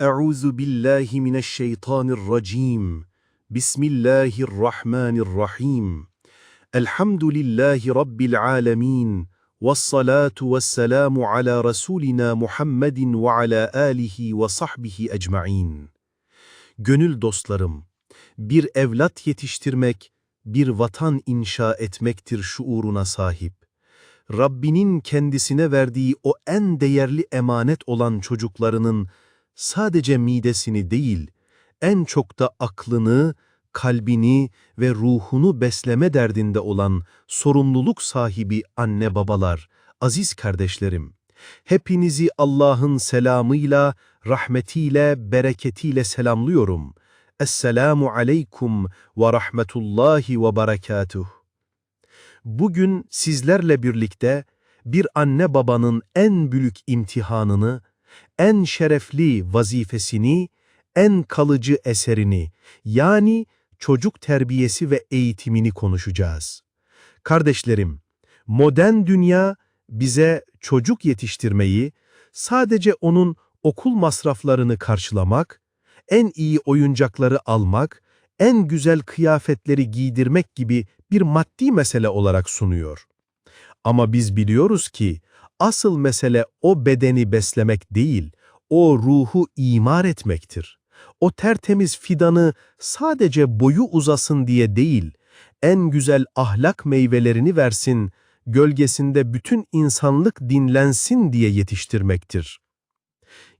Euzu billahi mineşşeytanirracim. Bismillahirrahmanirrahim. Elhamdülillahi rabbil alamin. Vessalatu vesselamu ala rasulina Muhammedin ve ala alihi ve sahbihi ecmaîn. Gönül dostlarım, bir evlat yetiştirmek, bir vatan inşa etmektir şuuruna sahip. Rabbinin kendisine verdiği o en değerli emanet olan çocuklarının sadece midesini değil, en çok da aklını, kalbini ve ruhunu besleme derdinde olan sorumluluk sahibi anne babalar, aziz kardeşlerim. Hepinizi Allah'ın selamıyla, rahmetiyle, bereketiyle selamlıyorum. Esselamu aleykum ve rahmetullahi ve berekatuh. Bugün sizlerle birlikte bir anne babanın en büyük imtihanını, en şerefli vazifesini, en kalıcı eserini yani çocuk terbiyesi ve eğitimini konuşacağız. Kardeşlerim, modern dünya bize çocuk yetiştirmeyi, sadece onun okul masraflarını karşılamak, en iyi oyuncakları almak, en güzel kıyafetleri giydirmek gibi bir maddi mesele olarak sunuyor. Ama biz biliyoruz ki asıl mesele o bedeni beslemek değil, o ruhu imar etmektir. O tertemiz fidanı sadece boyu uzasın diye değil, en güzel ahlak meyvelerini versin, gölgesinde bütün insanlık dinlensin diye yetiştirmektir.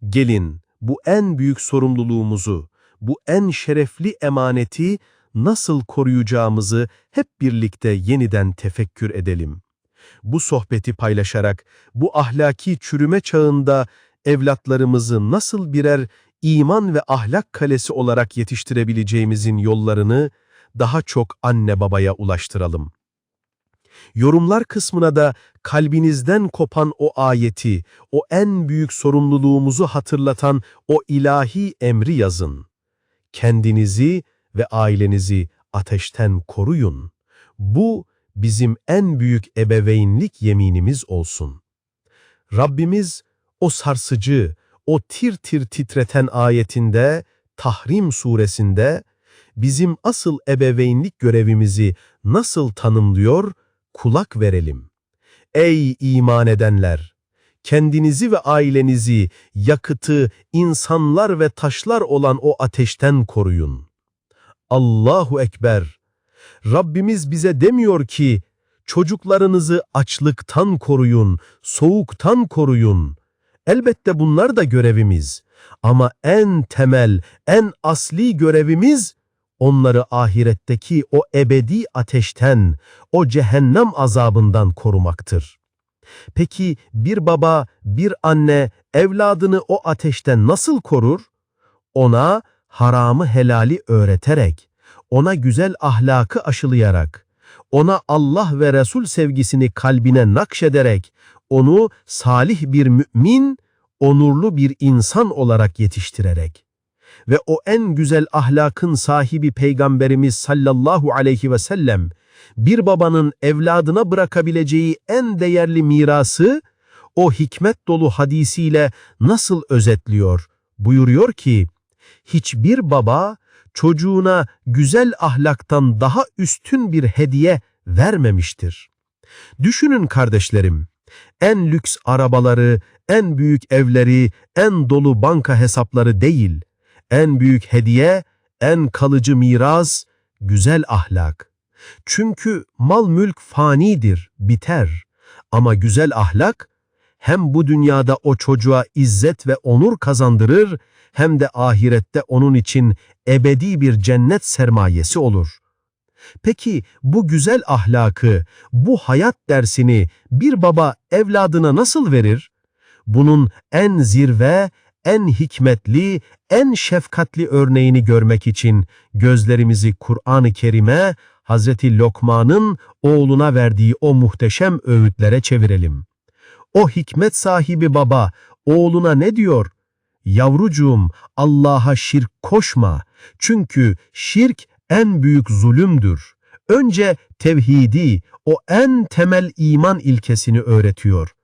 Gelin bu en büyük sorumluluğumuzu, bu en şerefli emaneti nasıl koruyacağımızı hep birlikte yeniden tefekkür edelim. Bu sohbeti paylaşarak bu ahlaki çürüme çağında evlatlarımızı nasıl birer iman ve ahlak kalesi olarak yetiştirebileceğimizin yollarını daha çok anne babaya ulaştıralım. Yorumlar kısmına da kalbinizden kopan o ayeti, o en büyük sorumluluğumuzu hatırlatan o ilahi emri yazın. Kendinizi ve ailenizi ateşten koruyun. Bu bizim en büyük ebeveynlik yeminimiz olsun. Rabbimiz o sarsıcı, o tir tir titreten ayetinde, Tahrim suresinde bizim asıl ebeveynlik görevimizi nasıl tanımlıyor, kulak verelim. Ey iman edenler! Kendinizi ve ailenizi, yakıtı, insanlar ve taşlar olan o ateşten koruyun. Allahu Ekber! Rabbimiz bize demiyor ki, çocuklarınızı açlıktan koruyun, soğuktan koruyun. Elbette bunlar da görevimiz. Ama en temel, en asli görevimiz, onları ahiretteki o ebedi ateşten, o cehennem azabından korumaktır. Peki bir baba, bir anne evladını o ateşten nasıl korur? Ona haramı helali öğreterek, ona güzel ahlakı aşılayarak, ona Allah ve Resul sevgisini kalbine nakşederek, onu salih bir mümin, onurlu bir insan olarak yetiştirerek ve o en güzel ahlakın sahibi Peygamberimiz sallallahu aleyhi ve sellem, bir babanın evladına bırakabileceği en değerli mirası, o hikmet dolu hadisiyle nasıl özetliyor? Buyuruyor ki, hiçbir baba çocuğuna güzel ahlaktan daha üstün bir hediye vermemiştir. Düşünün kardeşlerim, en lüks arabaları, en büyük evleri, en dolu banka hesapları değil, en büyük hediye, en kalıcı miras, güzel ahlak. Çünkü mal mülk fanidir, biter. Ama güzel ahlak, hem bu dünyada o çocuğa izzet ve onur kazandırır, hem de ahirette onun için ebedi bir cennet sermayesi olur. Peki bu güzel ahlakı, bu hayat dersini bir baba evladına nasıl verir? Bunun en zirve, en hikmetli, en şefkatli örneğini görmek için gözlerimizi Kur'an-ı Kerim'e, Hazreti Lokman'ın oğluna verdiği o muhteşem öğütlere çevirelim. O hikmet sahibi baba oğluna ne diyor? Yavrucuğum Allah'a şirk koşma. Çünkü şirk en büyük zulümdür. Önce tevhidi, o en temel iman ilkesini öğretiyor.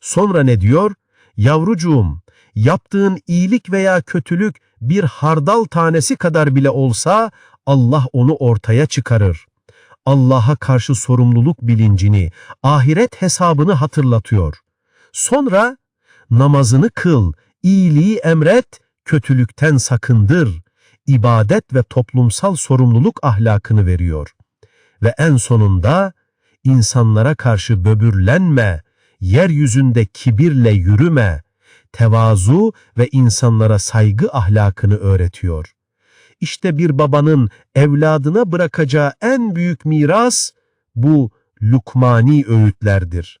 Sonra ne diyor? Yavrucuğum, Yaptığın iyilik veya kötülük bir hardal tanesi kadar bile olsa Allah onu ortaya çıkarır. Allah'a karşı sorumluluk bilincini, ahiret hesabını hatırlatıyor. Sonra namazını kıl, iyiliği emret, kötülükten sakındır. İbadet ve toplumsal sorumluluk ahlakını veriyor. Ve en sonunda insanlara karşı böbürlenme, yeryüzünde kibirle yürüme, tevazu ve insanlara saygı ahlakını öğretiyor. İşte bir babanın evladına bırakacağı en büyük miras bu lukmani öğütlerdir.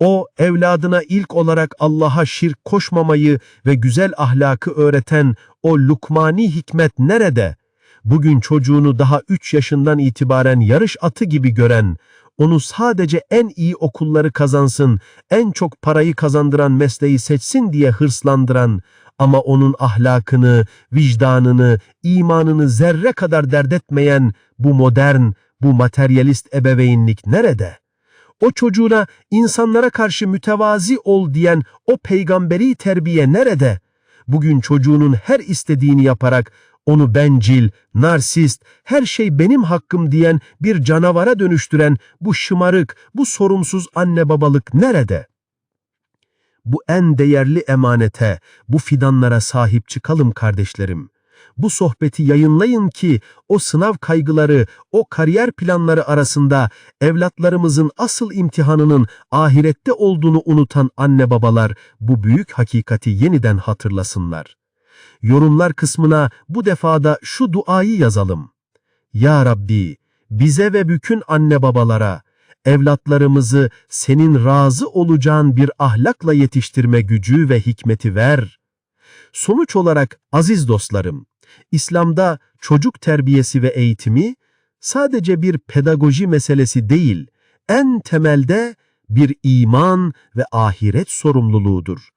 O evladına ilk olarak Allah'a şirk koşmamayı ve güzel ahlakı öğreten o lukmani hikmet nerede? Bugün çocuğunu daha 3 yaşından itibaren yarış atı gibi gören, onu sadece en iyi okulları kazansın, en çok parayı kazandıran mesleği seçsin diye hırslandıran ama onun ahlakını, vicdanını, imanını zerre kadar dert etmeyen bu modern, bu materyalist ebeveynlik nerede? O çocuğuna insanlara karşı mütevazi ol diyen o peygamberi terbiye nerede? Bugün çocuğunun her istediğini yaparak onu bencil, narsist, her şey benim hakkım diyen bir canavara dönüştüren bu şımarık, bu sorumsuz anne babalık nerede? Bu en değerli emanete, bu fidanlara sahip çıkalım kardeşlerim. Bu sohbeti yayınlayın ki o sınav kaygıları, o kariyer planları arasında evlatlarımızın asıl imtihanının ahirette olduğunu unutan anne babalar bu büyük hakikati yeniden hatırlasınlar. Yorumlar kısmına bu defada şu duayı yazalım. Ya Rabbi, bize ve bütün anne babalara, evlatlarımızı senin razı olacağın bir ahlakla yetiştirme gücü ve hikmeti ver. Sonuç olarak aziz dostlarım, İslam'da çocuk terbiyesi ve eğitimi sadece bir pedagoji meselesi değil, en temelde bir iman ve ahiret sorumluluğudur.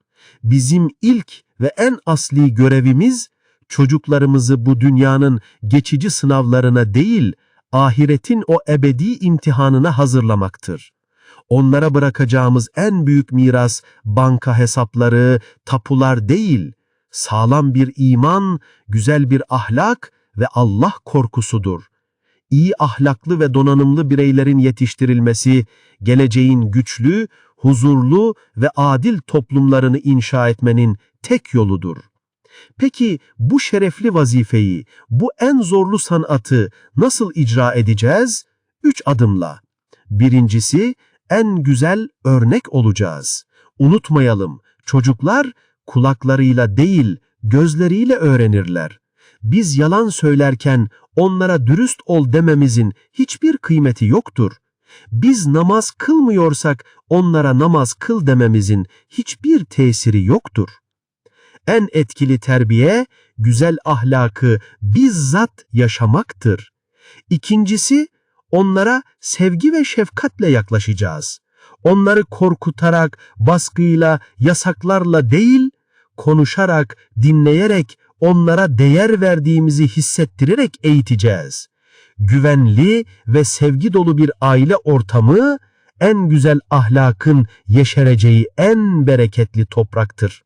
Bizim ilk ve en asli görevimiz çocuklarımızı bu dünyanın geçici sınavlarına değil, ahiretin o ebedi imtihanına hazırlamaktır. Onlara bırakacağımız en büyük miras banka hesapları, tapular değil, sağlam bir iman, güzel bir ahlak ve Allah korkusudur. İyi ahlaklı ve donanımlı bireylerin yetiştirilmesi, geleceğin güçlü, huzurlu ve adil toplumlarını inşa etmenin tek yoludur. Peki bu şerefli vazifeyi, bu en zorlu sanatı nasıl icra edeceğiz? Üç adımla. Birincisi, en güzel örnek olacağız. Unutmayalım, çocuklar kulaklarıyla değil, gözleriyle öğrenirler. Biz yalan söylerken onlara dürüst ol dememizin hiçbir kıymeti yoktur. Biz namaz kılmıyorsak onlara namaz kıl dememizin hiçbir tesiri yoktur. En etkili terbiye, güzel ahlakı bizzat yaşamaktır. İkincisi, onlara sevgi ve şefkatle yaklaşacağız. Onları korkutarak, baskıyla, yasaklarla değil, konuşarak, dinleyerek, onlara değer verdiğimizi hissettirerek eğiteceğiz. Güvenli ve sevgi dolu bir aile ortamı, en güzel ahlakın yeşereceği en bereketli topraktır.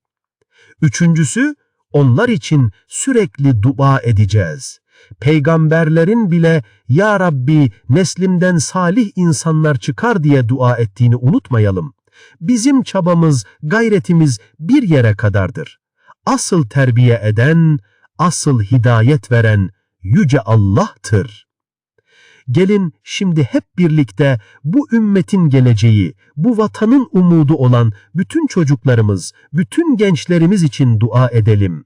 Üçüncüsü, onlar için sürekli dua edeceğiz. Peygamberlerin bile Ya Rabbi neslimden salih insanlar çıkar diye dua ettiğini unutmayalım. Bizim çabamız, gayretimiz bir yere kadardır. Asıl terbiye eden, asıl hidayet veren Yüce Allah'tır. Gelin şimdi hep birlikte bu ümmetin geleceği, bu vatanın umudu olan bütün çocuklarımız, bütün gençlerimiz için dua edelim.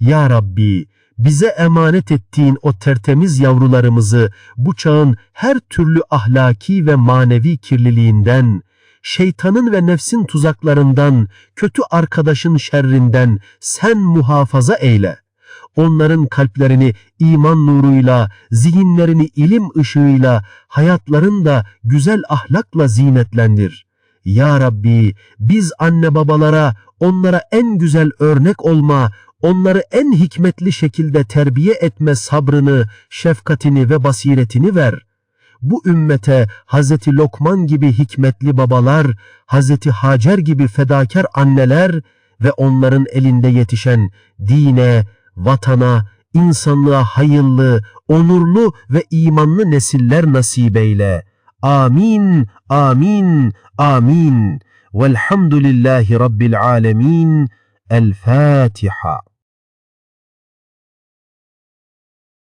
Ya Rabbi, bize emanet ettiğin o tertemiz yavrularımızı bu çağın her türlü ahlaki ve manevi kirliliğinden, şeytanın ve nefsin tuzaklarından, kötü arkadaşın şerrinden sen muhafaza eyle. Onların kalplerini iman nuruyla, zihinlerini ilim ışığıyla, hayatlarını da güzel ahlakla zinetlendir. Ya Rabbi biz anne babalara onlara en güzel örnek olma, onları en hikmetli şekilde terbiye etme sabrını, şefkatini ve basiretini ver. Bu ümmete Hazreti Lokman gibi hikmetli babalar, Hazreti Hacer gibi fedakar anneler ve onların elinde yetişen dine, vatana, insanlığa hayırlı, onurlu ve imanlı nesiller nasip eyle. Amin, amin, amin. Velhamdülillahi Rabbil alemin. El Fatiha.